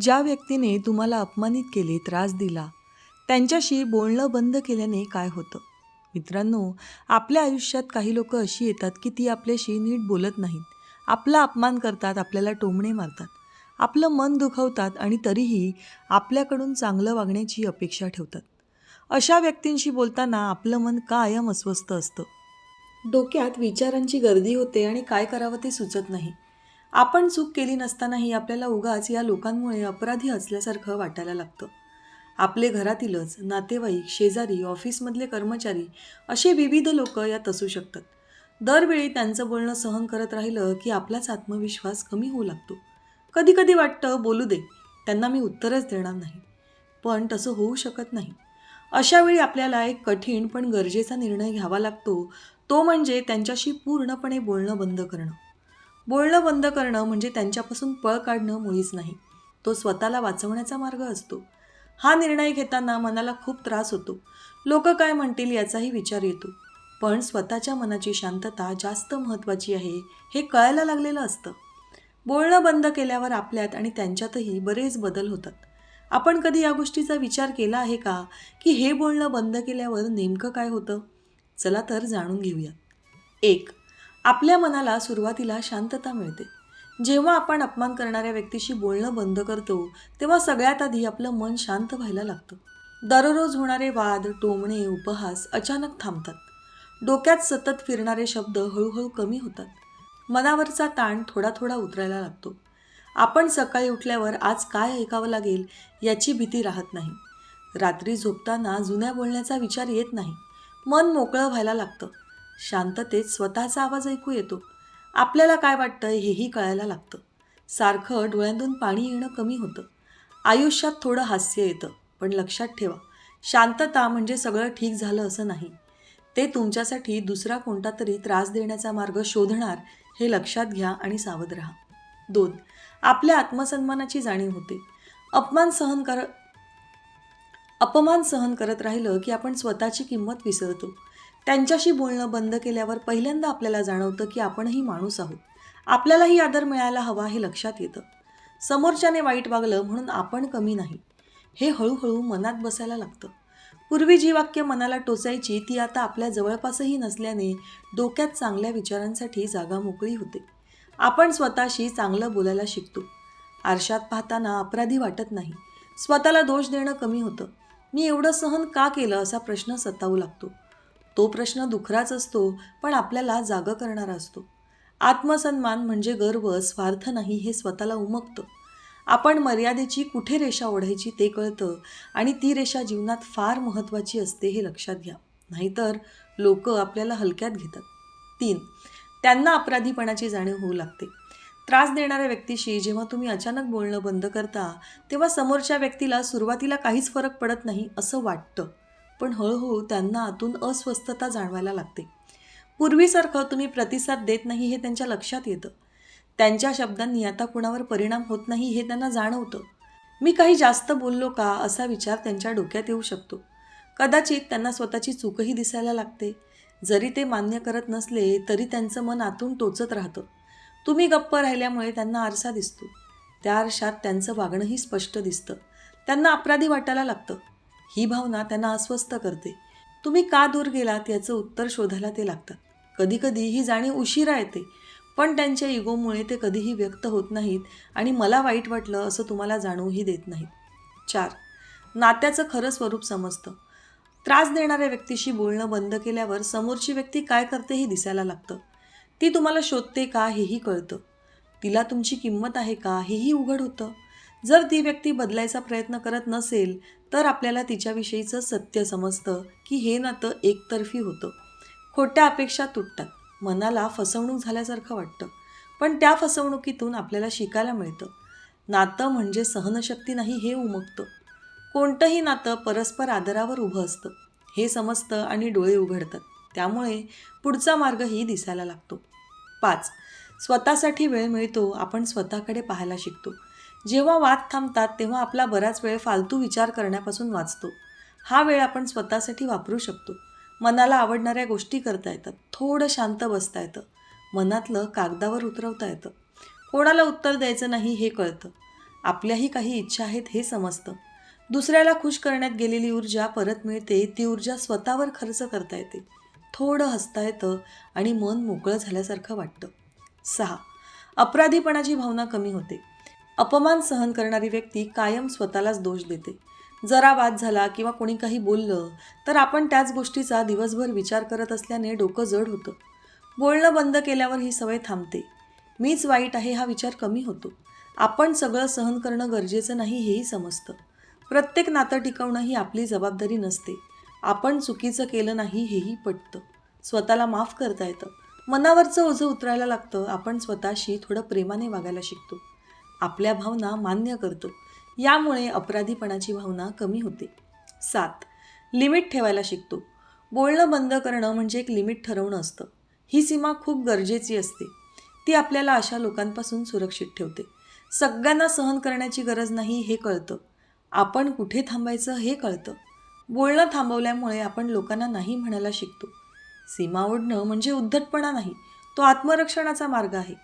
ज्या व्यक्तीने तुम्हाला अपमानित केले त्रास दिला त्यांच्याशी बोलणं बंद केल्याने काय होतं? मित्रांनो आपल्या आयुष्यात काही लोक अशी येतात की ती आपल्याशी नीट बोलत नाहीत. आपला अपमान करतात आपल्याला टोमणे मारतात. आपलं मन दुखवतात आणि तरीही आपल्याकडून चांगलं वागण्याची अपेक्षा ठेवतात. अशा व्यक्तींशी बोलताना आपलं मन कायम अस्वस्थ असतं. डोक्यात विचारांची गर्दी होते आणि काय करावं ते सुचत नाही. आपण चूक केली नसतानाही आपल्याला उगाच या लोकांमुळे अपराधी असल्यासारखं वाटायला लागतं. आपले घरातीलच नातेवाईक शेजारी ऑफिसमधले कर्मचारी असे विविध लोक यात असू शकतात. दरवेळी त्यांचं बोलणं सहन करत राहिलं की आपलाच आत्मविश्वास कमी होऊ लागतो. कधी कधी वाटतं बोलू दे त्यांना मी उत्तरच देणार नाही. पण तसं होऊ शकत नाही. अशावेळी आपल्याला एक कठीण पण गरजेचा निर्णय घ्यावा लागतो तो म्हणजे त्यांच्याशी पूर्णपणे बोलणं बंद करणं. बोलणं बंद करणं म्हणजे त्यांच्यापासून पळ काढणं मुळीच नाही. तो स्वतःला वाचवण्याचा मार्ग असतो. हा निर्णय घेताना मनाला खूप त्रास होतो. लोक काय म्हणतील याचाही विचार येतो. पण स्वतःच्या मनाची शांतता जास्त महत्त्वाची आहे हे कळायला लागलेलं असतं. बोलणं बंद केल्यावर आपल्यात आणि त्यांच्यातही बरेच बदल होतात. आपण कधी या गोष्टीचा विचार केला आहे का? की हे बोलणं बंद केल्यावर नेमकं काय होतं? चला तर जाणून घेऊयात एक आपल्या मनाला सुरुवातीला शांतता मिळते. जेव्हा आपण अपमान करणाऱ्या व्यक्तीशी बोलणं बंद करतो तेव्हा सगळ्यात आधी आपलं मन शांत व्हायला लागतं. दररोज होणारे वाद टोमणे उपहास अचानक थांबतात. डोक्यात सतत फिरणारे शब्द हळूहळू कमी होतात. मनावरचा ताण थोडा थोडा उतरायला लागतो. आपण सकाळी उठल्यावर आज काय ऐकावं लागेल याची भीती राहत नाही. रात्री झोपताना जुन्या बोलण्याचा विचार येत नाही. मन मोकळं व्हायला लागतं. शांततेत स्वतःचा आवाज ऐकू येतो. आपल्याला काय वाटतं हेही कळायला लागतं. सारखं डोळ्यांतून पाणी येणं कमी होतं. आयुष्यात थोडं हास्य येतं पण लक्षात ठेवा शांतता म्हणजे सगळं ठीक झालं असं नाही. ते तुमच्यासाठी दुसरा कोणता तरी त्रास देण्याचा मार्ग शोधणार हे लक्षात घ्या आणि सावध राहा. दोन आपल्या आत्मसन्मानाची जाणीव होते. अपमान सहन कर अपमान सहन करत राहिलं की आपण स्वतःची किंमत विसरतो. त्यांच्याशी बोलणं बंद केल्यावर पहिल्यांदा आपल्याला जाणवतं की आपणही माणूस आहोत. आपल्यालाही आदर मिळायला हवा हे लक्षात येतं. समोरच्याने वाईट वागलं म्हणून आपण कमी नाही. हे हळूहळू मनात बसायला लागतं. पूर्वी जी वाक्य मनाला टोचायची ती आता आपल्या जवळपासही नसल्याने डोक्यात चांगल्या विचारांसाठी जागा मोकळी होते. आपण स्वतःशी चांगलं बोलायला शिकतो. आरशात पाहताना अपराधी वाटत नाही. स्वतःला दोष देणं कमी होतं. मी एवढं सहन का केलं असा प्रश्न सतावू लागतो. तो प्रश्न दुखराच असतो पण आपल्याला जागं करणारा असतो. आत्मसन्मान म्हणजे गर्व स्वार्थ नाही हे स्वतःला उमगतं. आपण मर्यादेची कुठे रेषा ओढायची ते कळतं आणि ती रेषा जीवनात फार महत्त्वाची असते हे लक्षात घ्या. नाहीतर लोक आपल्याला हलक्यात घेतात. तीन त्यांना अपराधीपणाची जाणीव होऊ लागते. त्रास देणाऱ्या व्यक्तीशी जेव्हा तुम्ही अचानक बोलणं बंद करता तेव्हा समोरच्या व्यक्तीला सुरुवातीला काहीच फरक पडत नाही असं वाटतं. पण हळूहळू त्यांना आतून अस्वस्थता जाणवायला लागते. पूर्वीसारखं तुम्ही प्रतिसाद देत नाही हे त्यांच्या लक्षात येतं. त्यांच्या शब्दांनी आता कुणावर परिणाम होत नाही हे त्यांना जाणवतं. मी काही जास्त बोललो का असा विचार त्यांच्या डोक्यात येऊ शकतो. कदाचित त्यांना स्वतःची चूकही दिसायला लागते. जरी ते मान्य करत नसले तरी त्यांचं मन आतून टोचत राहतं. तुम्ही गप्प राहिल्यामुळे त्यांना आरसा दिसतो. त्या आरशात त्यांचं वागणंही स्पष्ट दिसतं. त्यांना अपराधी वाटायला लागतं. ही भावना त्यांना अस्वस्थ करते. तुम्ही का दूर गेलात याचं उत्तर शोधायला ते लागतात. कधीकधी ही जाणीव उशिरा येते. पण त्यांच्या इगोमुळे ते कधीही व्यक्त होत नाहीत आणि मला वाईट वाटलं असं तुम्हाला जाणूही देत नाहीत. चार. नात्याचं खरं स्वरूप समजतं. त्रास देणाऱ्या व्यक्तीशी बोलणं बंद केल्यावर समोरची व्यक्ती काय करते हे दिसायला लागतं. ती तुम्हाला शोधते का हेही कळतं. तिला तुमची किंमत आहे का हेही उघड होतं. जर ती व्यक्ती बदलायचा प्रयत्न करत नसेल तर आपल्याला तिच्याविषयीचं सत्य समजतं की हे नातं एकतर्फी होतं. खोट्या अपेक्षा तुटतात. मनाला फसवणूक झाल्यासारखं वाटतं. पण त्या फसवणुकीतून आपल्याला शिकायला मिळतं. नातं म्हणजे सहनशक्ती नाही हे उमगतं. कोणतंही नातं परस्पर आदरावर उभं असतं. हे समजतं आणि डोळे उघडतात. त्यामुळे पुढचा मार्गही दिसायला लागतो. पाच. स्वतःसाठी वेळ मिळतो आपण स्वतःकडे पाहायला शिकतो. जेव्हा वाद थांबतात तेव्हा आपला बराच वेळ फालतू विचार करण्यापासून वाचतो. हा वेळ आपण स्वतःसाठी वापरू शकतो. मनाला आवडणाऱ्या गोष्टी करता येतात. थोडं शांत बसता येतं. मनातलं कागदावर उतरवता येतं. कोणाला उत्तर द्यायचं नाही हे कळतं. आपल्याही काही इच्छा आहेत हे समजतं. दुसऱ्याला खुश करण्यात गेलेली ऊर्जा परत मिळते ती ऊर्जा स्वतःवर खर्च करता येते. थोडं हसता येतं आणि मन मोकळं झाल्यासारखं वाटतं. सहा. अपराधीपणाची भावना कमी होते. अपमान सहन करणारी व्यक्ती कायम स्वतःलाच दोष देते. जरा वाद झाला किंवा कोणी काही बोललं तर आपण त्याच गोष्टीचा दिवसभर विचार करत असल्याने डोकं जड होतं. बोलणं बंद केल्यावर ही सवय थांबते. मीच वाईट आहे हा विचार कमी होतो. आपण सगळं सहन करणं गरजेचं नाही हेही समजतं. प्रत्येक नातं टिकवणं ही आपली जबाबदारी नसते. आपण चुकीचं केलं नाही हेही पटतं. स्वतःला माफ करता येतं. मनावरचं ओझं उतरायला लागतं. आपण स्वतःशी थोडं प्रेमाने वागायला शिकतो. आपल्या भावना मान्य करतो. यामुळे अपराधीपणाची भावना कमी होते. सात. लिमिट ठेवायला शिकतो. बोलणं बंद करणं म्हणजे एक लिमिट ठरवणं असतं. ही सीमा खूप गरजेची असते. ती आपल्याला अशा लोकांपासून सुरक्षित ठेवते. सगळ्यांना सहन करण्याची गरज नाही हे कळतं. आपण कुठे थांबायचं हे कळतं. बोलणं थांबवल्यामुळे आपण लोकांना नाही म्हणायला शिकतो. सीमा ओढणं म्हणजे उद्धटपणा नाही तो आत्मरक्षणाचा मार्ग आहे.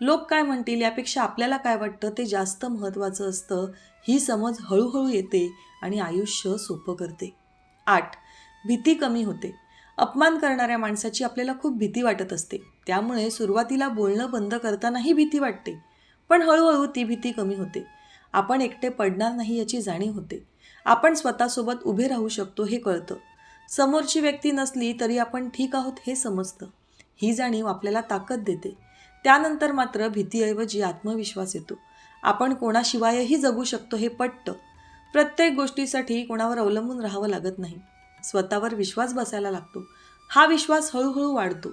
लोक काय म्हणतील यापेक्षा आपल्याला काय वाटतं ते जास्त महत्त्वाचं असतं ही समज हळूहळू येते आणि आयुष्य सोपं करते. आठ भीती कमी होते. अपमान करणाऱ्या माणसाची आपल्याला खूप भीती वाटत असते. त्यामुळे सुरुवातीला बोलणं बंद करतानाही भीती वाटते. पण हळूहळू ती भीती कमी होते. आपण एकटे पडणार नाही याची जाणीव होते. आपण स्वतःसोबत उभे राहू शकतो हे कळतं. समोरची व्यक्ती नसली तरी आपण ठीक आहोत हे समजतं. ही जाणीव आपल्याला ताकद देते. त्यानंतर मात्र भीतीऐवजी आत्मविश्वास येतो. आपण कोणाशिवायही जगू शकतो हे पटतं. प्रत्येक गोष्टीसाठी कोणावर अवलंबून राहावं लागत नाही. स्वतःवर विश्वास बसायला लागतो. हा विश्वास हळूहळू वाढतो.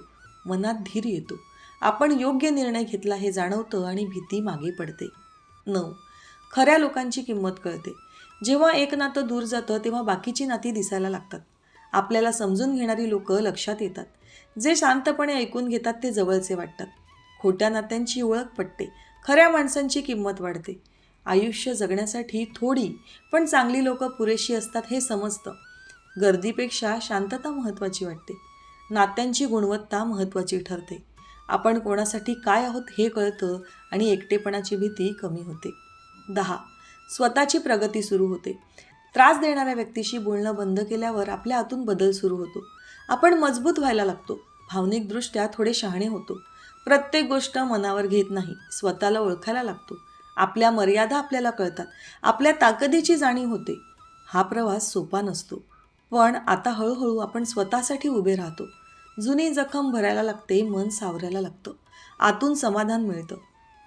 मनात धीर येतो. आपण योग्य निर्णय घेतला हे जाणवतं आणि भीती मागे पडते. नऊ. खऱ्या लोकांची किंमत कळते. जेव्हा एक नातं दूर जातं तेव्हा बाकीची नाती दिसायला लागतात. आपल्याला समजून घेणारी लोकं लक्षात येतात. जे शांतपणे ऐकून घेतात ते जवळचे वाटतात. खोट्या नात्यांची ओळख पटते. खऱ्या माणसांची किंमत वाढते. आयुष्य जगण्यासाठी थोडी पण चांगली लोकं पुरेशी असतात हे समजतं. गर्दीपेक्षा शांतता महत्त्वाची वाटते. नात्यांची गुणवत्ता महत्त्वाची ठरते. आपण कोणासाठी काय आहोत हे कळतं आणि एकटेपणाची भीती कमी होते. दहा स्वतःची प्रगती सुरू होते. त्रास देणाऱ्या व्यक्तीशी बोलणं बंद केल्यावर आपल्या आतून बदल सुरू होतो. आपण मजबूत व्हायला लागतो. भावनिकदृष्ट्या थोडे शहाणे होतो. प्रत्येक गोष्ट मनावर घेत नाही. स्वतःला ओळखायला लागतो. आपल्या मर्यादा आपल्याला कळतात. आपल्या ताकदीची जाणीव होते. हा प्रवास सोपा नसतो. पण आता हळूहळू आपण स्वतःसाठी उभे राहतो. जुनी जखम भरायला लागते मन सावरायला लागतं. आतून समाधान मिळतं.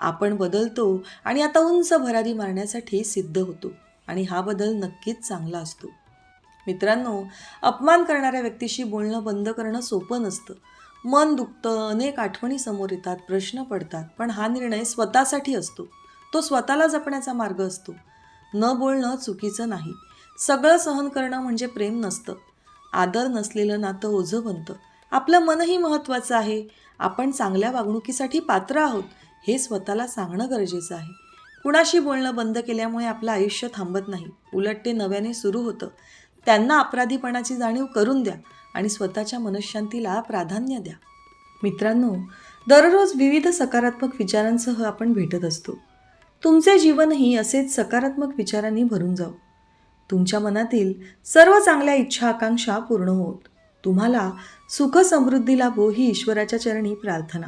आपण बदलतो आणि आता उंच भरारी मारण्यासाठी सिद्ध होतो. आणि हा बदल नक्कीच चांगला असतो. मित्रांनो अपमान करणाऱ्या व्यक्तीशी बोलणं बंद करणं सोपं नसतं. मन दुखतं अनेक आठवणी समोर येतात प्रश्न पडतात पण हा निर्णय स्वतःसाठी असतो. तो स्वतःला जपण्याचा मार्ग असतो. न बोलणं चुकीचं नाही. सगळं सहन करणं म्हणजे प्रेम नसतं. आदर नसलेलं नातं ओझं बनतं. आपलं मनही महत्त्वाचं आहे. आपण चांगल्या वागणुकीसाठी पात्र आहोत. हे स्वतःला सांगणं गरजेचं आहे. कुणाशी बोलणं बंद केल्यामुळे आपलं आयुष्य थांबत नाही. उलट ते नव्याने सुरू होतं. त्यांना अपराधीपणाची जाणीव करून द्या आणि स्वतःच्या मनशांतीला प्राधान्य द्या. मित्रांनो दररोज विविध सकारात्मक विचारांसह आपण भेटत असतो. तुमचे जीवनही असेच सकारात्मक विचारांनी भरून जाऊ तुमच्या मनातील सर्व चांगल्या इच्छा आकांक्षा पूर्ण होत. तुम्हाला सुख समृद्धी लाभो ही ईश्वराच्या चरणी प्रार्थना.